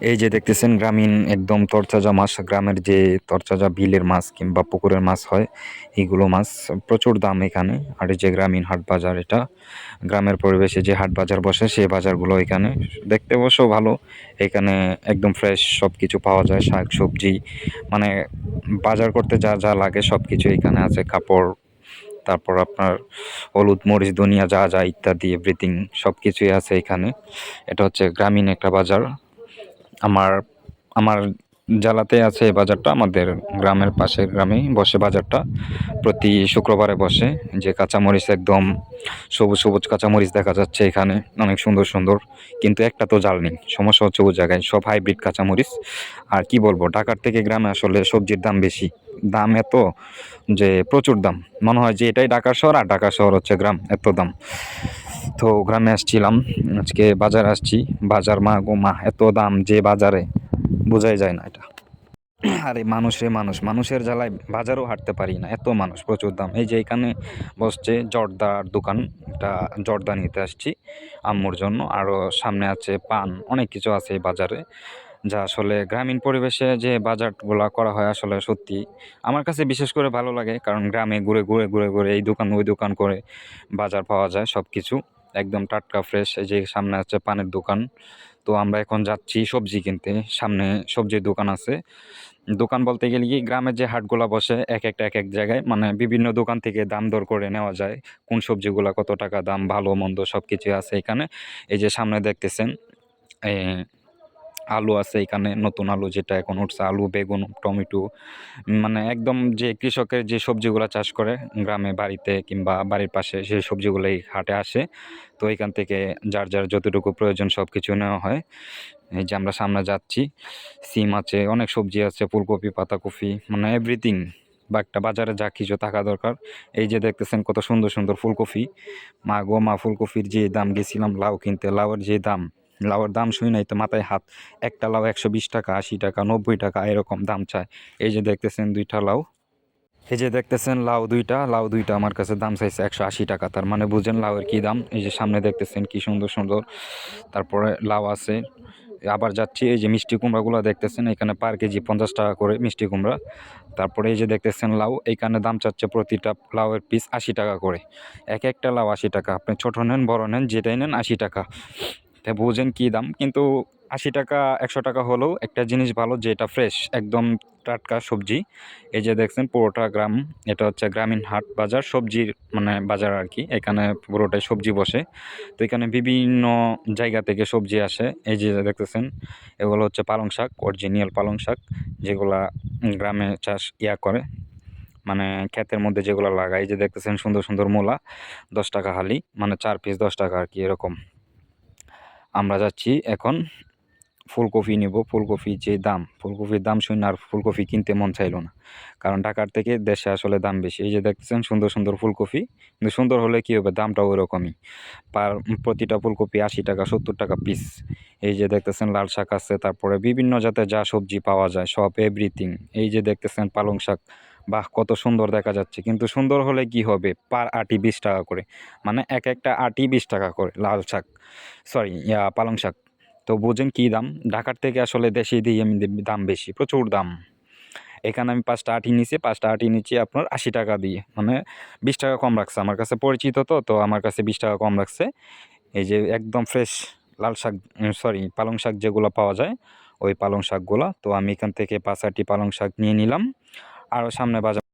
এই যে দেখতেছেন গ্রামীণ একদম তরচাজা মাছ, গ্রামের যে তরতাজা বিলের মাছ কিংবা পুকুরের মাছ হয়, এইগুলো মাছ প্রচুর দাম এখানে। আর এই যে গ্রামীণ হাট বাজার এটা, গ্রামের পরিবেশে যে হাট বাজার বসে সেই বাজারগুলো এখানে দেখতে অবশ্য ভালো। এখানে একদম ফ্রেশ সব কিছু পাওয়া যায়, শাক, সবজি মানে বাজার করতে যা যা লাগে সব কিছু এখানে আছে। কাপড়, তারপর আপনার হলুদ, মরিচ, ধনিয়া যা যা ইত্যাদি এভরিথিং সব কিছুই আছে এখানে। এটা হচ্ছে গ্রামীণ একটা বাজার। আমার আমার জেলাতে আছে বাজারটা, আমাদের গ্রামের পাশের গ্রামেই বসে বাজারটা। প্রতি শুক্রবারে বসে যে কাঁচামরিচ একদম সবুজ সবুজ কাঁচামরিচ দেখা যাচ্ছে এখানে, অনেক সুন্দর সুন্দর। কিন্তু একটা তো জাল নেই, সমস্যা হচ্ছে ওই জায়গায় সব হাইব্রিড কাঁচামরিচ। আর কি বলব, ঢাকার থেকে গ্রামে আসলে সবজির দাম বেশি। দাম এত যে প্রচুর দাম, মনে হয় যে এটাই ঢাকা শহর আর ঢাকা শহর হচ্ছে গ্রাম, এত দাম। তো গ্রামে আসছিলাম, আজকে বাজার আসছি, বাজার মা গো মা, এত দাম যে বাজারে, বোঝাই যায় না এটা। আরে মানুষে মানুষ, মানুষের জ্বালায় বাজারও হাঁটতে পারি না, এত মানুষ, প্রচুর দাম। এই যে এখানে বসছে জর্দার দোকান, এটা জর্দা নিতে আসছি আম্মুর জন্য আরও সামনে আছে পান, অনেক কিছু আছে এই বাজারে, যা আসলে গ্রামীণ পরিবেশে যে বাজারগুলা করা হয় আসলে সত্যি, আমার কাছে বিশেষ করে ভালো লাগে, কারণ গ্রামে ঘুরে ঘুরে ঘুরে ঘুরে এই দোকান, ওই দোকান করে বাজার পাওয়া যায় সব কিছু একদম টাটকা ফ্রেশ এই যে সামনে আছে পানের দোকান। তো আমরা এখন যাচ্ছি সবজি কিনতে। সামনে সবজির দোকান আছে। দোকান বলতে গেলে কি, গ্রামের যে হাটগুলা বসে, এক একটা, এক এক জায়গায় মানে বিভিন্ন দোকান থেকে দাম দর করে নেওয়া যায়। কোন সবজিগুলা কত টাকা দাম, ভালো, মন্দ সব কিছু আছে এখানে। এই যে সামনে দেখতেছেন আলু আছে এখানে, নতুন আলু যেটা এখন উঠছে, আলু, বেগুন, টমেটো মানে একদম যে কৃষকের যে সবজিগুলো চাষ করে গ্রামে, বাড়িতে কিংবা বাড়ির পাশে সেই সবজিগুলো এই হাটে আসে। তো এখান থেকে যার যার যতটুকু প্রয়োজন সব কিছু নেওয়া হয়। এই যে আমরা সামনে যাচ্ছি, সিম আছে, অনেক সবজি আছে, ফুলকপি, পাতাকপি মানে এভরিথিং বা একটা বাজারে যা কিছু থাকা দরকার। এই যে দেখতেছেন কত সুন্দর সুন্দর ফুলকপি। মা গো, মা ফুলকপির যে দাম গেছিলাম, লাউ কিনতে, লাউয়ের যে দাম লাউয়ের দাম শুই নাই তো মাথায় হাত। একটা লাউ একশো বিশ টাকা, আশি টাকা, নব্বই টাকা, এরকম দাম চায়। এই যে দেখতেছেন দুইটা লাউ। এই যে দেখতেছেন লাউ দুইটা লাউ দুইটা আমার কাছে দাম চাইছে একশো আশি টাকা। তার মানে বুঝেন লাউয়ের কী দাম? এই যে সামনে দেখতেছেন কি সুন্দর সুন্দর। তারপরে লাউ আছে। আবার যাচ্ছি, এই যে মিষ্টি কুমড়াগুলো দেখতেছেন, এখানে পার কেজি পঞ্চাশ টাকা করে মিষ্টি কুমড়া। তারপরে এই যে দেখতেছেন লাউ, এইখানে দাম চাচ্ছে প্রতিটা লাউয়ের পিস আশি টাকা করে। এক একটা লাউ আশি টাকা। আপনি ছোটো নেন, বড় নেন, যেটাই নেন আশি টাকা। তা বুঝেন কী দাম। কিন্তু আশি টাকা, একশো টাকা হলেও একটা জিনিস ভালো যে এটা ফ্রেশ একদম টাটকা সবজি। এই যে দেখছেন, পুরোটা গ্রাম, এটা হচ্ছে গ্রামীণ হাট বাজার, সবজির মানে বাজার আর কি এখানে পুরোটাই সবজি বসে। তো এখানে বিভিন্ন জায়গা থেকে সবজি আসে। এই যে দেখতেছেন, এগুলো হচ্ছে পালং শাক অরিজিনিয়াল পালং শাক, যেগুলা গ্রামে চাষ ইয়া করে। মানে ক্ষেতের মধ্যে যেগুলো লাগায়। যে দেখতেছেন, সুন্দর সুন্দর মূলা, দশ টাকা হালি মানে চার পিস দশ টাকা আর কি এরকম। আমরা যাচ্ছি এখন ফুলকপি নেব। ফুলকপি যে দাম, ফুলকপির দাম শুনে আর ফুলকপি কিনতে মন চাইলো না। কারণ ঢাকার থেকে দেশে আসলে দাম বেশি। এই যে দেখতেছেন সুন্দর সুন্দর ফুলকপি। কিন্তু সুন্দর হলে কী হবে? দামটাও ওরকমই। পার প্রতিটা ফুলকপি আশি টাকা, সত্তর টাকা পিস এই যে দেখতেছেন লাল শাক আছে, তারপরে বিভিন্ন জাতের যা সবজি পাওয়া যায়, সব এভরিথিং এই যে দেখতেছেন পালং শাক। বাহ, কত সুন্দর দেখা যাচ্ছে। কিন্তু সুন্দর হলে কি হবে? পার আটি বিশ টাকা করে। মানে এক একটা আটি বিশ টাকা করে, লাল শাক। সরি পালং শাক। তো বুঝেন কী দাম? ঢাকার থেকে আসলে দেশে দিয়ে আমি দাম বেশি, প্রচুর দাম। এখানে আমি পাঁচটা আটি নিছি, পাঁচটা আটি নিচ্ছি আপনার আশি টাকা দিয়ে। মানে বিশ টাকা কম রাখছে। আমার কাছে পরিচিত তো তো আমার কাছে বিশ টাকা কম রাখছে। এই যে একদম ফ্রেশ লাল শাক সরি পালং শাক যেগুলো পাওয়া যায়, ওই পালং শাকগুলো। তো আমি এখান থেকে পাঁচ আটি পালং শাক নিয়ে নিলাম। আরও সামনে বাজার